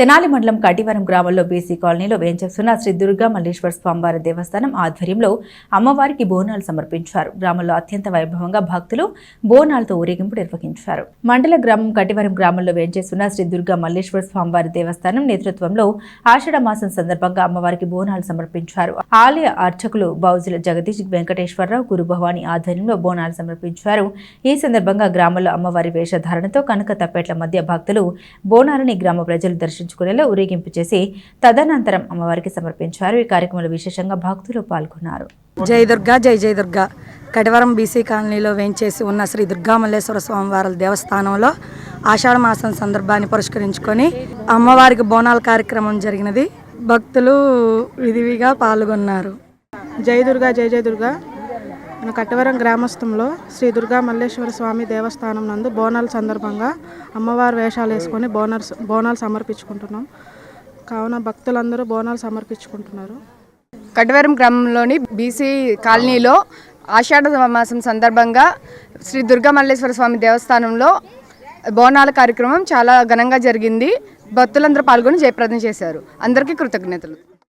తెనాలి మండలం కటివరం గ్రామంలో బీసీ కాలనీలో వేయించేస్తున్న శ్రీ దుర్గా మల్లేశ్వర స్వామివారి దేవస్థానం ఆధ్వర్యంలో అమ్మవారికి బోనాలు సమర్పించారు. గ్రామంలో అత్యంత వైభవంగా భక్తులు బోనాలతో ఊరేగింపు నిర్వహించారు. మండల గ్రామం కటివరం గ్రామంలో వేయించేస్తున్న శ్రీ దుర్గా మల్లేశ్వర స్వామివారి దేవస్థానం నేతృత్వంలో ఆషాఢ మాసం సందర్భంగా అమ్మవారికి బోనాలు సమర్పించారు. ఆలయ అర్చకులు బౌజుల జగదీష్ వెంకటేశ్వరరావు గురుభవాని ఆధ్వర్యంలో బోనాలు సమర్పించారు. ఈ సందర్భంగా గ్రామంలో అమ్మవారి వేషధారణతో కనక తప్పేట్ల మధ్య భక్తులు బోనాలని గ్రామ ప్రజలు దర్శించుకునేలా ఊరేగింపు చేసి తదనంతరం అమ్మవారికి సమర్పించారు. ఈ కార్యక్రమంలో విశేషంగా భక్తులు పాల్గొన్నారు. జై దుర్గా జై జై దుర్గా. కడవరం బీసీ కాలనీలో వేంచేసి ఉన్న శ్రీ దుర్గామల్లేశ్వర స్వామివారి దేవస్థానంలో ఆషాఢ మాసం సందర్భాన్ని పురస్కరించుకొని అమ్మవారికి బోనాల కార్యక్రమం జరిగినది. భక్తులు విధివిగా పాల్గొన్నారు. జై దుర్గా జై జై దుర్గా. మన కట్టవరం గ్రామస్థంలో శ్రీ దుర్గా మల్లేశ్వర స్వామి దేవస్థానం నందు బోనాల సందర్భంగా అమ్మవారు వేషాలు వేసుకొని బోనాలు బోనాలు సమర్పించుకుంటున్నాం. కావున భక్తులందరూ బోనాలు సమర్పించుకుంటున్నారు. కట్టవరం గ్రామంలోని బీసీ కాలనీలో ఆషాఢ మాసం సందర్భంగా శ్రీ దుర్గా మల్లేశ్వర స్వామి దేవస్థానంలో బోనాల కార్యక్రమం చాలా ఘనంగా జరిగింది. భక్తులందరూ పాల్గొని జయప్రదం చేశారు. అందరికీ కృతజ్ఞతలు.